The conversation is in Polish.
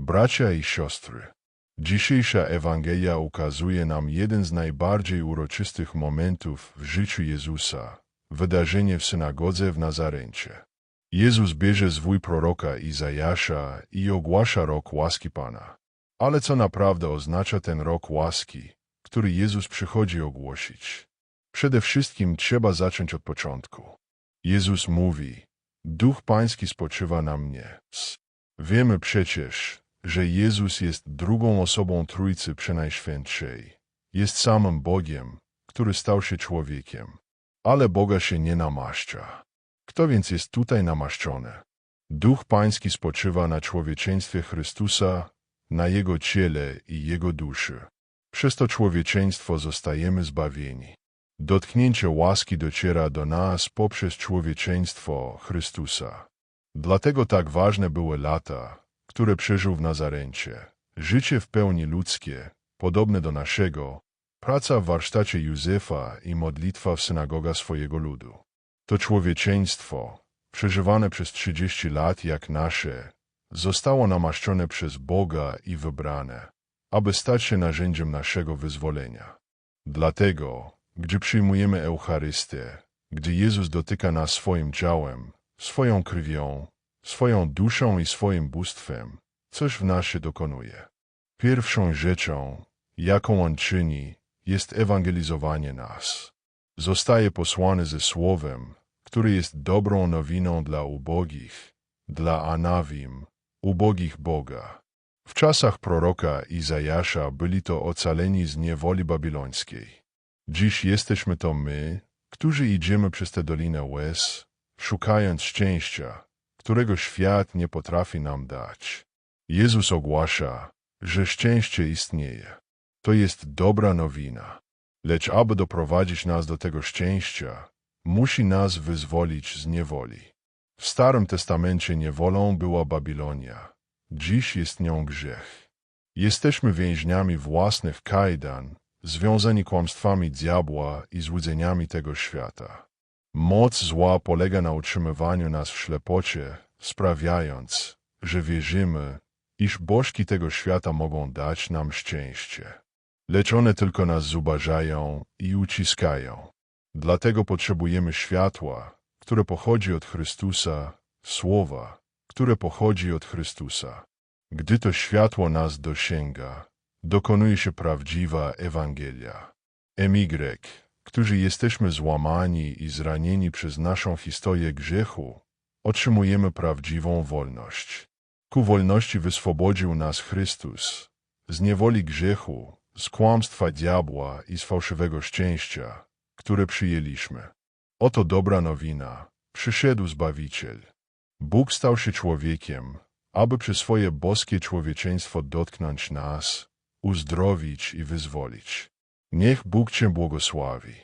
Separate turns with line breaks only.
Bracia i siostry, dzisiejsza Ewangelia ukazuje nam jeden z najbardziej uroczystych momentów w życiu Jezusa, wydarzenie w synagodze w Nazarencie. Jezus bierze zwój proroka Izajasza i ogłasza rok łaski Pana. Ale co naprawdę oznacza ten rok łaski, który Jezus przychodzi ogłosić? Przede wszystkim trzeba zacząć od początku. Jezus mówi, Duch Pański spoczywa na mnie. Wiemy przecież, że Jezus jest drugą osobą Trójcy Przenajświętszej. Jest samym Bogiem, który stał się człowiekiem. Ale Boga się nie namaszcza. Kto więc jest tutaj namaszczony? Duch Pański spoczywa na człowieczeństwie Chrystusa, na Jego ciele i Jego duszy. Przez to człowieczeństwo zostajemy zbawieni. Dotknięcie łaski dociera do nas poprzez człowieczeństwo Chrystusa. Dlatego tak ważne były lata, które przeżył w Nazarencie. Życie w pełni ludzkie, podobne do naszego, praca w warsztacie Józefa i modlitwa w synagoga swojego ludu. To człowieczeństwo, przeżywane przez 30 lat jak nasze, zostało namaszczone przez Boga i wybrane, aby stać się narzędziem naszego wyzwolenia. Dlatego, gdy przyjmujemy Eucharystię, gdy Jezus dotyka nas swoim ciałem, swoją krwią, swoją duszą i swoim bóstwem, coś w nas się dokonuje. Pierwszą rzeczą, jaką On czyni, jest ewangelizowanie nas. Zostaje posłany ze Słowem, który jest dobrą nowiną dla ubogich, dla anawim, ubogich Boga. W czasach proroka Izajasza byli to ocaleni z niewoli babilońskiej. Dziś jesteśmy to my, którzy idziemy przez tę dolinę łez, szukając szczęścia, którego świat nie potrafi nam dać. Jezus ogłasza, że szczęście istnieje. To jest dobra nowina. Lecz aby doprowadzić nas do tego szczęścia, musi nas wyzwolić z niewoli. W Starym Testamencie niewolą była Babilonia. Dziś jest nią grzech. Jesteśmy więźniami własnych kajdan, związani kłamstwami diabła i złudzeniami tego świata. Moc zła polega na utrzymywaniu nas w ślepocie, sprawiając, że wierzymy, iż bożki tego świata mogą dać nam szczęście. Lecz one tylko nas zubażają i uciskają. Dlatego potrzebujemy światła, które pochodzi od Chrystusa, słowa, które pochodzi od Chrystusa. Gdy to światło nas dosięga, dokonuje się prawdziwa Ewangelia. Emigrek, którzy jesteśmy złamani i zranieni przez naszą historię grzechu, otrzymujemy prawdziwą wolność. Ku wolności wyswobodził nas Chrystus, z niewoli grzechu, z kłamstwa diabła i z fałszywego szczęścia, które przyjęliśmy. Oto dobra nowina. Przyszedł Zbawiciel. Bóg stał się człowiekiem, aby przez swoje boskie człowieczeństwo dotknąć nas, uzdrowić i wyzwolić. Niech Bóg Cię błogosławi.